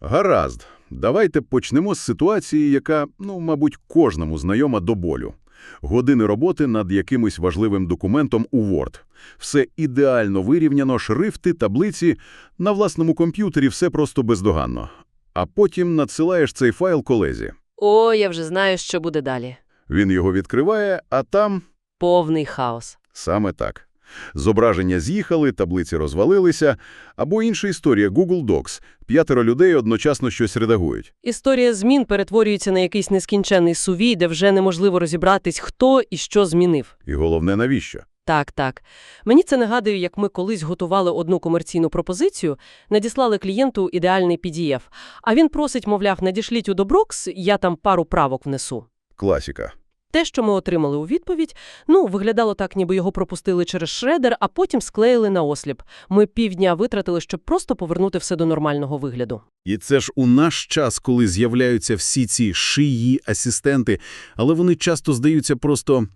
Гаразд, давайте почнемо з ситуації, яка, ну, мабуть, кожному знайома до болю. Години роботи над якимось важливим документом у Word. Все ідеально вирівняно, шрифти, таблиці, на власному комп'ютері все просто бездоганно. А потім надсилаєш цей файл колезі. О, я вже знаю, що буде далі. Він його відкриває, а там Повний хаос. саме так. Зображення з'їхали, таблиці розвалилися, або інша історія Google Docs. П'ятеро людей одночасно щось редагують. Історія змін перетворюється на якийсь нескінченний сувій, де вже неможливо розібратись, хто і що змінив. І головне, навіщо? Так, так. Мені це нагадує, як ми колись готували одну комерційну пропозицію, надіслали клієнту ідеальний PDF, а він просить, мовляв, надішліть у Доброкс, я там пару правок внесу. Класіка. Те, що ми отримали у відповідь, ну, виглядало так, ніби його пропустили через шредер, а потім склеїли на осліп. Ми півдня витратили, щоб просто повернути все до нормального вигляду. І це ж у наш час, коли з'являються всі ці шиї, асистенти, але вони часто здаються просто,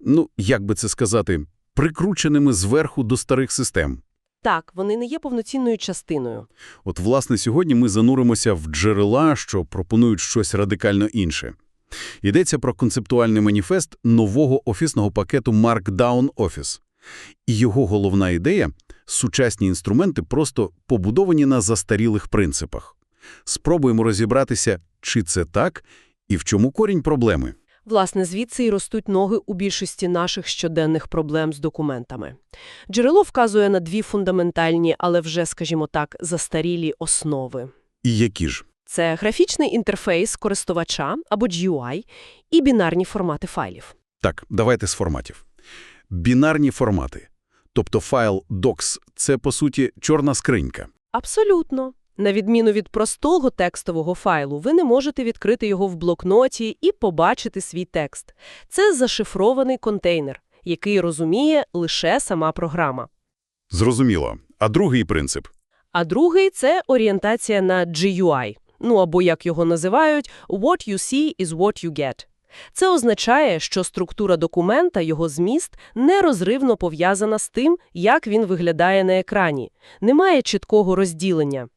ну, як би це сказати, прикрученими зверху до старих систем. Так, вони не є повноцінною частиною. От, власне, сьогодні ми зануримося в джерела, що пропонують щось радикально інше. Йдеться про концептуальний маніфест нового офісного пакету Markdown Office. І його головна ідея – сучасні інструменти просто побудовані на застарілих принципах. Спробуємо розібратися, чи це так, і в чому корінь проблеми. Власне, звідси і ростуть ноги у більшості наших щоденних проблем з документами. Джерело вказує на дві фундаментальні, але вже, скажімо так, застарілі основи. І які ж? Це графічний інтерфейс користувача або GUI і бінарні формати файлів. Так, давайте з форматів. Бінарні формати. Тобто файл docs – це, по суті, чорна скринька. Абсолютно. На відміну від простого текстового файлу, ви не можете відкрити його в блокноті і побачити свій текст. Це зашифрований контейнер, який розуміє лише сама програма. Зрозуміло. А другий принцип? А другий – це орієнтація на GUI, ну або, як його називають, «what you see is what you get». Це означає, що структура документа, його зміст, нерозривно пов'язана з тим, як він виглядає на екрані. Немає чіткого розділення.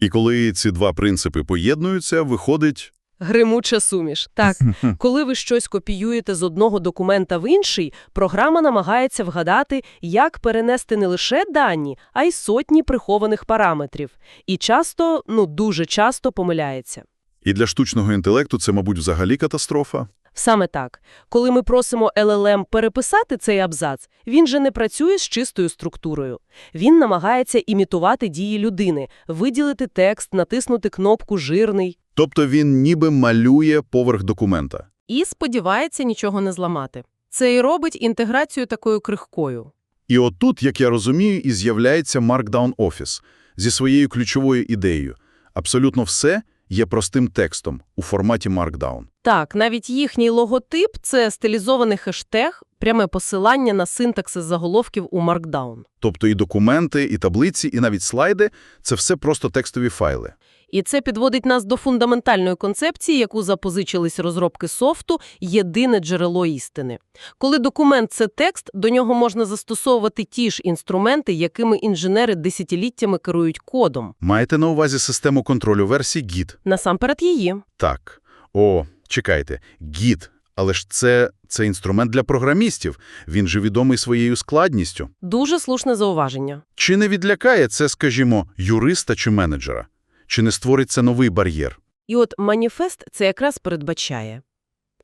І коли ці два принципи поєднуються, виходить... Гримуча суміш. Так, коли ви щось копіюєте з одного документа в інший, програма намагається вгадати, як перенести не лише дані, а й сотні прихованих параметрів. І часто, ну дуже часто помиляється. І для штучного інтелекту це, мабуть, взагалі катастрофа. Саме так. Коли ми просимо LLM переписати цей абзац, він же не працює з чистою структурою. Він намагається імітувати дії людини, виділити текст, натиснути кнопку «жирний» Тобто він ніби малює поверх документа. і сподівається нічого не зламати. Це і робить інтеграцію такою крихкою. І отут, як я розумію, і з'являється Markdown Office зі своєю ключовою ідеєю. Абсолютно все є простим текстом у форматі Markdown. Так, навіть їхній логотип – це стилізований хештег, пряме посилання на синтаксис заголовків у Markdown. Тобто і документи, і таблиці, і навіть слайди – це все просто текстові файли. І це підводить нас до фундаментальної концепції, яку запозичились розробки софту «єдине джерело істини». Коли документ – це текст, до нього можна застосовувати ті ж інструменти, якими інженери десятиліттями керують кодом. Маєте на увазі систему контролю версій Git? Насамперед її. Так. О, чекайте, Git. Але ж це, це інструмент для програмістів. Він же відомий своєю складністю. Дуже слушне зауваження. Чи не відлякає це, скажімо, юриста чи менеджера? Чи не створить це новий бар'єр? І от маніфест це якраз передбачає.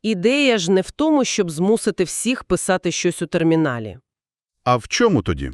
Ідея ж не в тому, щоб змусити всіх писати щось у терміналі. А в чому тоді?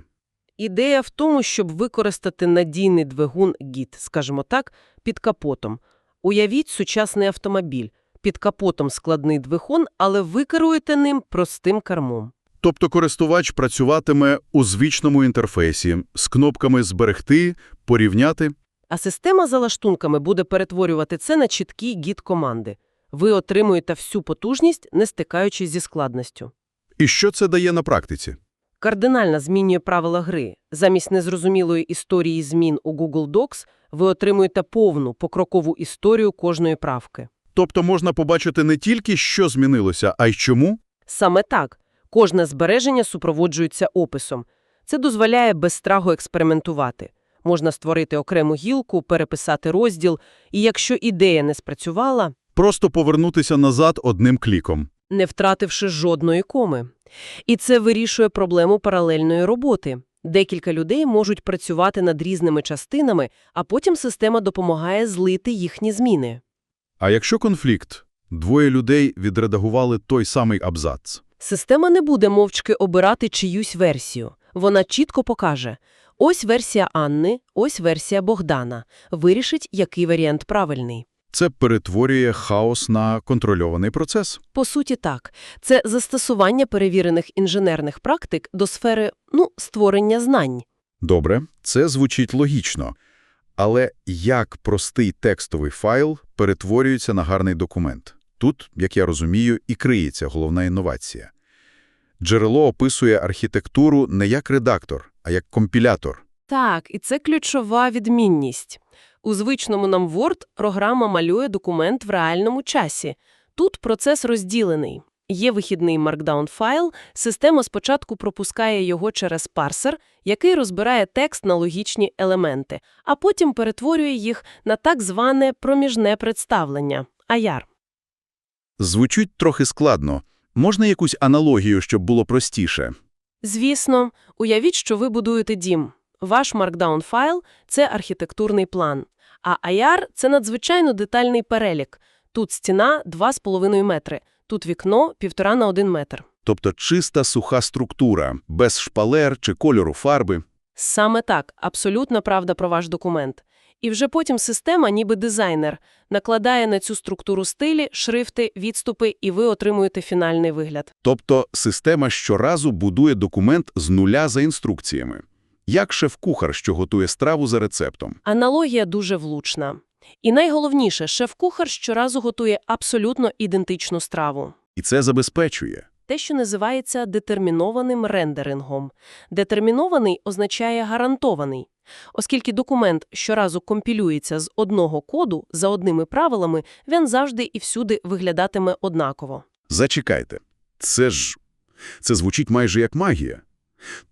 Ідея в тому, щоб використати надійний двигун Git, скажімо так, під капотом. Уявіть сучасний автомобіль. Під капотом складний двигун, але ви керуєте ним простим кермом. Тобто користувач працюватиме у звичному інтерфейсі з кнопками «Зберегти», «Порівняти». А система за лаштунками буде перетворювати це на чіткі Git-команди. Ви отримуєте всю потужність, не стикаючись зі складністю. І що це дає на практиці? Кардинально змінює правила гри. Замість незрозумілої історії змін у Google Docs ви отримуєте повну, покрокову історію кожної правки. Тобто можна побачити не тільки, що змінилося, а й чому? Саме так. Кожне збереження супроводжується описом. Це дозволяє без страху експериментувати. Можна створити окрему гілку, переписати розділ, і якщо ідея не спрацювала, Просто повернутися назад одним кліком. не втративши жодної коми. І це вирішує проблему паралельної роботи. Декілька людей можуть працювати над різними частинами, а потім система допомагає злити їхні зміни. А якщо конфлікт? Двоє людей відредагували той самий абзац. Система не буде мовчки обирати чиюсь версію. Вона чітко покаже – ось версія Анни, ось версія Богдана. Вирішить, який варіант правильний. Це перетворює хаос на контрольований процес. По суті, так. Це застосування перевірених інженерних практик до сфери, ну, створення знань. Добре, це звучить логічно. Але як простий текстовий файл перетворюється на гарний документ? Тут, як я розумію, і криється головна інновація. Джерело описує архітектуру не як редактор, а як компілятор. Так, і це ключова відмінність. У звичному нам Word програма малює документ в реальному часі. Тут процес розділений. Є вихідний Markdown-файл, система спочатку пропускає його через парсер, який розбирає текст на логічні елементи, а потім перетворює їх на так зване проміжне представлення – AR. Звучить трохи складно. Можна якусь аналогію, щоб було простіше? Звісно, уявіть, що ви будуєте дім. Ваш Markdown-файл – це архітектурний план, а AR – це надзвичайно детальний перелік. Тут стіна 2,5 метри, тут вікно 1,5 на 1 метр. Тобто чиста суха структура, без шпалер чи кольору фарби. Саме так, абсолютна правда про ваш документ. І вже потім система, ніби дизайнер, накладає на цю структуру стилі, шрифти, відступи, і ви отримуєте фінальний вигляд. Тобто система щоразу будує документ з нуля за інструкціями. Як шеф-кухар, що готує страву за рецептом. Аналогія дуже влучна. І найголовніше, шеф-кухар щоразу готує абсолютно ідентичну страву. І це забезпечує. Те, що називається детермінованим рендерингом. Детермінований означає гарантований. Оскільки документ щоразу компілюється з одного коду за одними правилами, він завжди і всюди виглядатиме однаково. Зачекайте. Це ж... Це звучить майже як магія.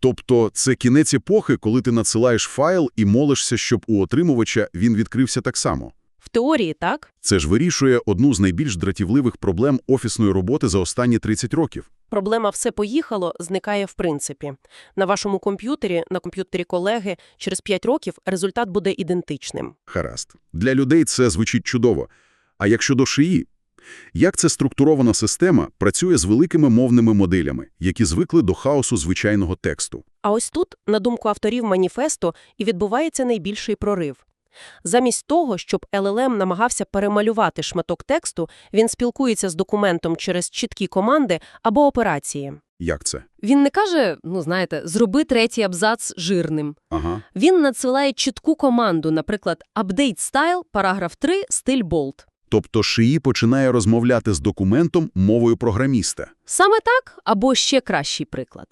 Тобто це кінець епохи, коли ти надсилаєш файл і молишся, щоб у отримувача він відкрився так само. В теорії так. Це ж вирішує одну з найбільш дратівливих проблем офісної роботи за останні 30 років. Проблема «все поїхало» зникає в принципі. На вашому комп'ютері, на комп'ютері колеги, через 5 років результат буде ідентичним. Гаразд. Для людей це звучить чудово. А як щодо шиї? Як ця структурована система працює з великими мовними моделями, які звикли до хаосу звичайного тексту? А ось тут, на думку авторів маніфесту, і відбувається найбільший прорив. Замість того, щоб LLM намагався перемалювати шматок тексту, він спілкується з документом через чіткі команди або операції. Як це? Він не каже, ну знаєте, зроби третій абзац жирним. Ага. Він надсилає чітку команду, наприклад, update style, параграф 3, стиль bold. Тобто шиї починає розмовляти з документом мовою програміста. Саме так, або ще кращий приклад.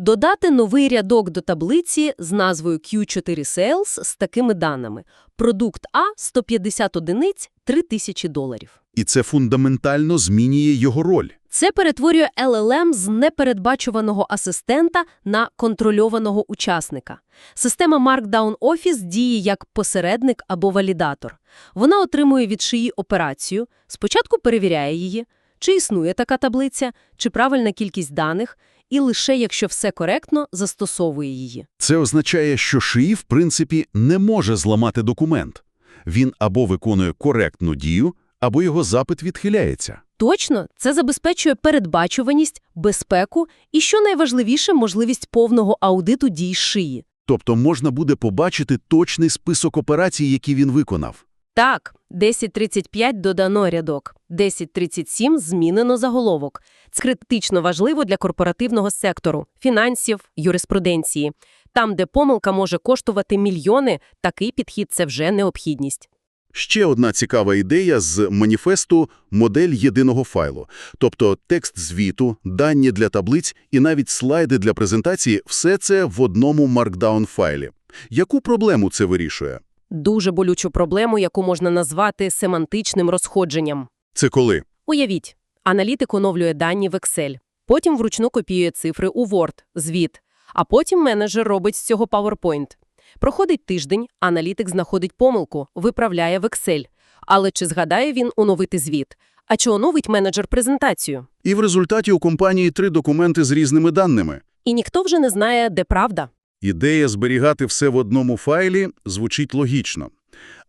Додати новий рядок до таблиці з назвою Q4 Sales з такими даними. Продукт А – 150 одиниць, 3000 доларів. І це фундаментально змінює його роль. Це перетворює LLM з непередбачуваного асистента на контрольованого учасника. Система Markdown Office діє як посередник або валідатор. Вона отримує від шиї операцію, спочатку перевіряє її, чи існує така таблиця, чи правильна кількість даних, і лише якщо все коректно, застосовує її. Це означає, що шиї, в принципі, не може зламати документ. Він або виконує коректну дію, або його запит відхиляється. Точно, це забезпечує передбачуваність, безпеку і, що найважливіше, можливість повного аудиту дій шиї. Тобто можна буде побачити точний список операцій, які він виконав. Так, 10.35 додано рядок, 10.37 змінено заголовок. Це критично важливо для корпоративного сектору, фінансів, юриспруденції. Там, де помилка може коштувати мільйони, такий підхід – це вже необхідність. Ще одна цікава ідея з маніфесту – модель єдиного файлу. Тобто текст звіту, дані для таблиць і навіть слайди для презентації – все це в одному Markdown-файлі. Яку проблему це вирішує? Дуже болючу проблему, яку можна назвати семантичним розходженням. Це коли? Уявіть, аналітик оновлює дані в Excel, потім вручну копіює цифри у Word, звіт, а потім менеджер робить з цього PowerPoint. Проходить тиждень, аналітик знаходить помилку, виправляє в Excel. Але чи згадає він оновити звіт? А чи оновить менеджер презентацію? І в результаті у компанії три документи з різними даними. І ніхто вже не знає, де правда. Ідея зберігати все в одному файлі звучить логічно.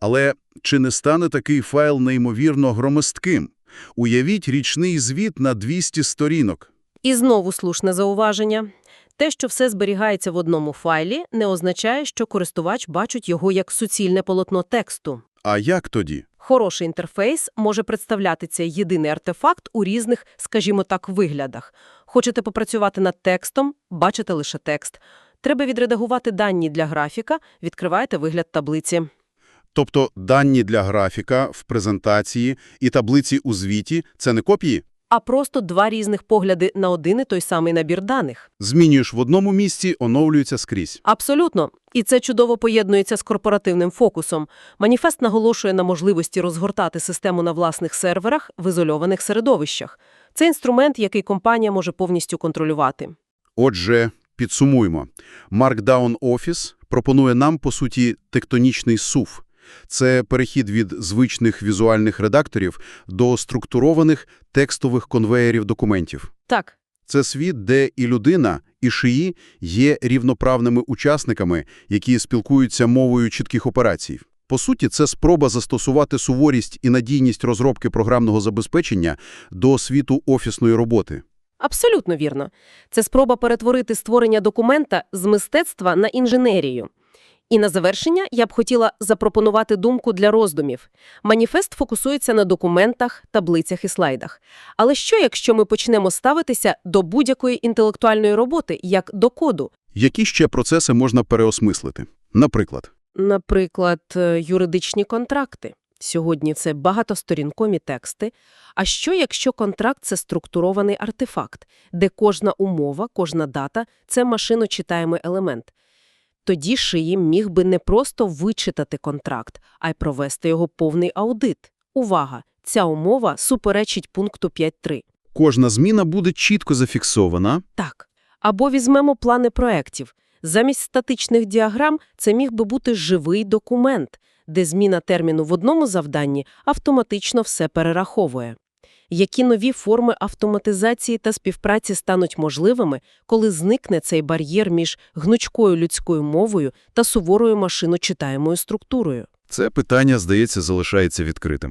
Але чи не стане такий файл неймовірно громоздким? Уявіть річний звіт на 200 сторінок. І знову слушне зауваження. Те, що все зберігається в одному файлі, не означає, що користувач бачить його як суцільне полотно тексту. А як тоді? Хороший інтерфейс може представляти цей єдиний артефакт у різних, скажімо так, виглядах. Хочете попрацювати над текстом – бачите лише текст. Треба відредагувати дані для графіка – відкриваєте вигляд таблиці. Тобто дані для графіка в презентації і таблиці у звіті – це не копії? А просто два різних погляди на один і той самий набір даних. Змінюєш в одному місці, оновлюється скрізь. Абсолютно. І це чудово поєднується з корпоративним фокусом. Маніфест наголошує на можливості розгортати систему на власних серверах в ізольованих середовищах. Це інструмент, який компанія може повністю контролювати. Отже, підсумуємо. Markdown Office пропонує нам, по суті, тектонічний сув. Це перехід від звичних візуальних редакторів до структурованих текстових конвеєрів документів. Так, Це світ, де і людина, і шиї є рівноправними учасниками, які спілкуються мовою чітких операцій. По суті, це спроба застосувати суворість і надійність розробки програмного забезпечення до світу офісної роботи. Абсолютно вірно. Це спроба перетворити створення документа з мистецтва на інженерію. І на завершення я б хотіла запропонувати думку для роздумів. Маніфест фокусується на документах, таблицях і слайдах. Але що, якщо ми почнемо ставитися до будь-якої інтелектуальної роботи, як до коду? Які ще процеси можна переосмислити? Наприклад, Наприклад, е, юридичні контракти. Сьогодні це багатосторінкові тексти. А що, якщо контракт – це структурований артефакт, де кожна умова, кожна дата – це машиночитаємий елемент? Тоді шиї міг би не просто вичитати контракт, а й провести його повний аудит. Увага! Ця умова суперечить пункту 5.3. кожна зміна буде чітко зафіксована. Так. Або візьмемо плани проєктів. Замість статичних діаграм це міг би бути живий документ, де зміна терміну в одному завданні автоматично все перераховує. Які нові форми автоматизації та співпраці стануть можливими, коли зникне цей бар'єр між гнучкою людською мовою та суворою машиночитаємою структурою? Це питання, здається, залишається відкритим.